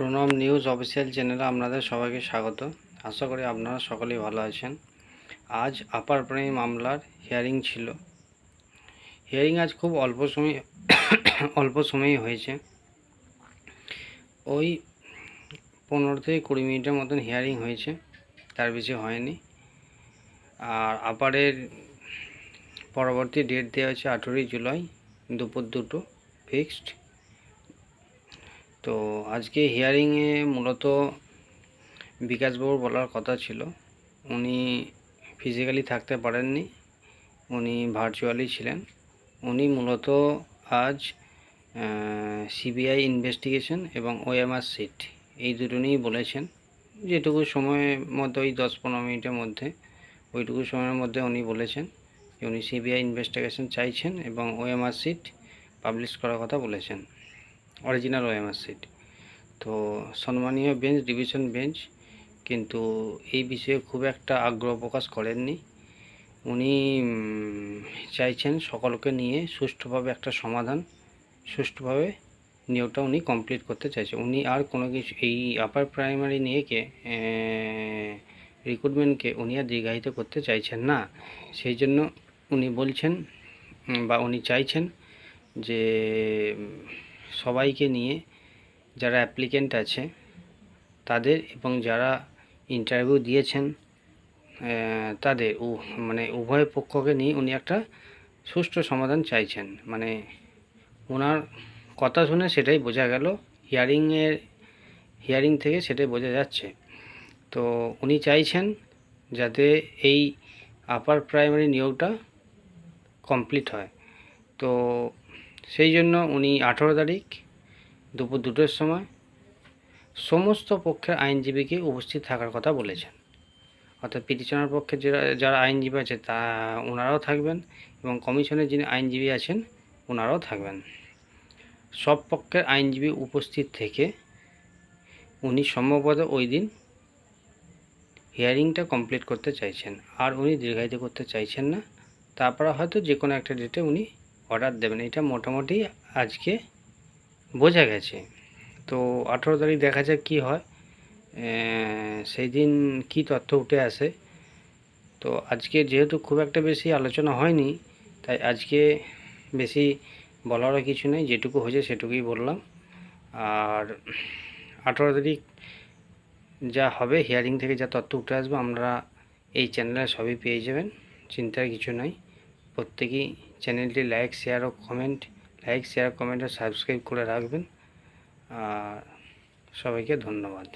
Pranab news official চ্যানেলে আপনাদের সবাইকে স্বাগত। আশা করি আপনারা সকলেই ভালো আছেন। আজ আপার প্রাইম মামলার হিয়ারিং ছিল। হিয়ারিং আজ খুব অল্প সময়, অল্প সময়ই হয়েছে। ওই পনেরো থেকে কুড়ি মিনিটের মতন হিয়ারিং হয়েছে। তার বেশি হয়নি। আর আপারের পরবর্তী ডেট দেওয়া হয়েছে আঠেরোই জুলাই, দুপুর দুটো ফিক্সড তো আজকে হিয়ারিংয়ে মূলত বিকাশবাবুর বলার কথা ছিল। উনি ফিজিক্যালি থাকতে পারেননি, উনি ভার্চুয়ালি ছিলেন। উনি মূলত আজ সিবিআই ইনভেস্টিগেশন এবং ওএমআর সিট এই দুটো নিয়েই বলেছেন। যেটুকু সময়ের মধ্যে, ওই দশ পনেরো মিনিটের মধ্যে, ওইটুকু সময়ের মধ্যে উনি বলেছেন যে উনি সিবিআই ইনভেস্টিগেশন চাইছেন এবং ওএমআর সিট পাবলিশ করার কথা বলেছেন। Original OMR sheet. তো সম্মানীয় বেঞ্চ, ডিভিশন বেঞ্চ, কিন্তু এই বিষয়ে খুব একটা আগ্রহ প্রকাশ করেননি। উনি চাইছেন সকলকে নিয়ে সুষ্ঠুভাবে একটা সমাধান, সুষ্ঠুভাবে নিয়োগটা উনি কমপ্লিট করতে চাইছেন উনি আর কোনো কিছু, এই আপার প্রাইমারি নিয়েকে রিক্রুটমেন্টকে উনি আর দীর্ঘায়িত করতে চাইছেন না। সেই জন্য উনি বলছেন বা উনি চাইছেন যে সবাইকে নিয়ে যারা অ্যাপ্লিকেন্ট আছে, তাদের এবং যারা ইন্টারভিউ দিয়েছেন তাদের উ মানে উভয় পক্ষকে নিয়ে উনি একটা সুষ্ঠু সমাধান চাইছেন। মানে ওনার কথা শুনে সেটাই বোঝা গেল হিয়ারিংয়ের হিয়ারিং থেকে সেটাই বোঝা যাচ্ছে। তো উনি চাইছেন যাতে এই আপার প্রাইমারি নিয়োগটা কমপ্লিট হয়। তো সেই জন্য উনি আঠেরো তারিখ দুপুর দুটোর সময় সমস্ত পক্ষের আইনজীবীকে উপস্থিত থাকার কথা বলেছেন। অর্থাৎ পিটিশনার পক্ষে যারা যারা আইনজীবী আছে তা ওনারাও থাকবেন এবং কমিশনের যিনি আইনজীবী আছেন ওনারাও থাকবেন। সব পক্ষের আইনজীবী উপস্থিত থেকে উনি সম্ভবত ওই দিন হিয়ারিংটা কমপ্লিট করতে চাইছেন। আর উনি দীর্ঘায়িত করতে চাইছেন না। তারপরে হয়তো যে কোনো একটা ডেটে উনি অর্ডার দেবেন, এটা মোটামুটি আজকে বোঝা গেছে। তো আঠেরো তারিখ দেখা যাক কী হয়। সেই দিন কী তথ্য উঠে আসে। তো আজকে যেহেতু খুব একটা বেশি আলোচনা হয়নি, তাই আজকে বেশি বলারও কিছু নেই, যেটুকু হয়েছে সেটুকুই বললাম। আর আঠেরো তারিখ যা হবে হিয়ারিং থেকে যা তথ্য উঠে আসবে, আমরা এই চ্যানেলে সবই পেয়ে যাবেন, চিন্তার কিছু নাই। প্রত্যেকেই চ্যানেলটি লাইক, শেয়ার ও কমেন্ট। লাইক, শেয়ার কমেন্ট আর সাবস্ক্রাইব করে রাখবেন। আর সবাইকে ধন্যবাদ।